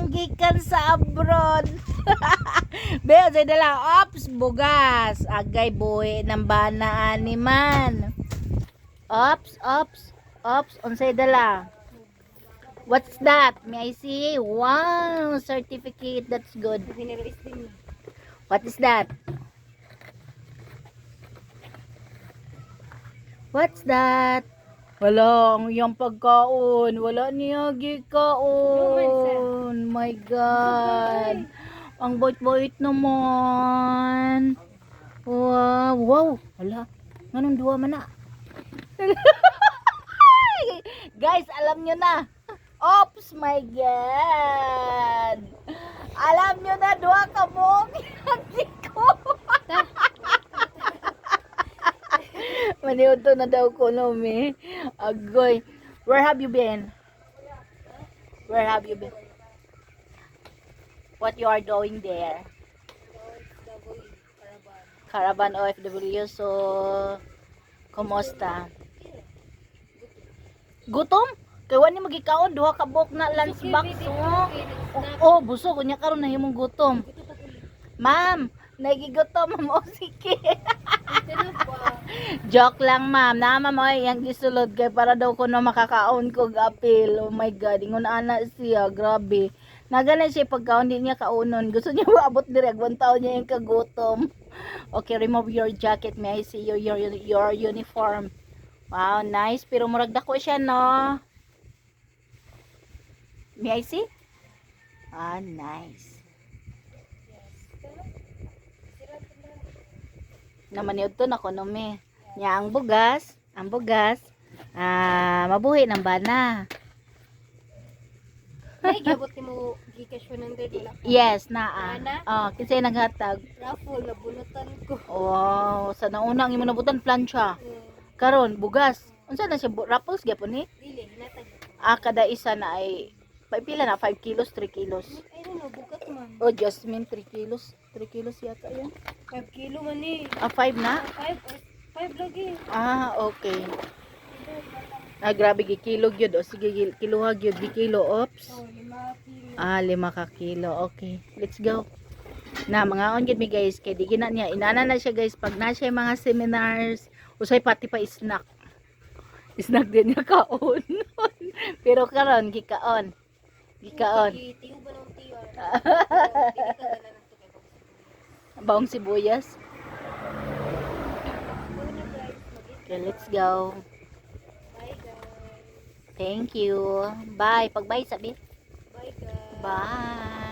nang gikan sa abroad. Beo, say dala, ops, bugas. Agay buhi ng bana ni man. Ops, ops, ops, unsay dala. What's that? May I see? Wow, certificate. That's good. What is that? What's that? Wala, ang iyang pagkaon. Wala niya gikaon. My God. Ang bait-bait naman. Wow. Wow. Wala. Ganun duwa man na. Guys, alam nyo na. Oops, my God. Alam nyo na, duha ka mo. ko. Maniod to na daw ko, no, me. Agoy. Where have you been? Where have you been? What you are doing there? Caravan OFW. So, kumusta? Gutom? Kaya wani magikaon duha ka buok na lunch box oh. Oh, busog unya karon na himong gutom. Ma'am, nagigutom ma'am o sige. Joke lang ma'am. Nama mo ay yang gisulod kay para daw ko na makakaon ko gapil. Oh my god, ingon ana siya, grabe. Nagana siya pagkaon di niya kaunon. Gusto niya maabot dire ag taon niya yung kagutom. Okay, remove your jacket. May I see your your, your uniform? Wow, nice. Pero murag dako siya, no? May I see? Ah, nice. Naman yun to na konomi. Nya ang bugas, ang bugas, ah, mabuhi ng bana. Ay, gabot mo gikasyon ng dead. Wala pa. Yes, naa. Ana? Oh, kasi naghatag. Raffle, nabunutan ko. Wow, sa nauna ang imo nabutan plancha. Eh, Karon bugas. Unsa na siya Bu- gyapon ni? Dili, hinatag. Ah, kada isa na ay pa- pila na 5 kilos, 3 kilos. Don't know, bukat man. Oh, Jasmine 3 kilos. 3 kilos yata 'yan. 5 kilo man eh. Ah, 5 na? 5 5 lagi. Ah, okay. Ah, grabe gikilo gyud. O sige, kiluha gyud gikilo. Oops. Oh, 5 kilo. Ah, lima ka kilo. Okay, let's go. Na, mga on mi guys. Kay di gina niya. Inana na siya guys. Pag na siya mga seminars, usay pati pa snack. Snack din niya kaon. Pero karon gikaon. Gikaon. Tiyo ba ng tiyo? Dili ka gala ng tukay. Baong sibuyas. Okay, let's go. Bye guys. Thank you. Bye. Pag bye sabi. Bye guys. Bye.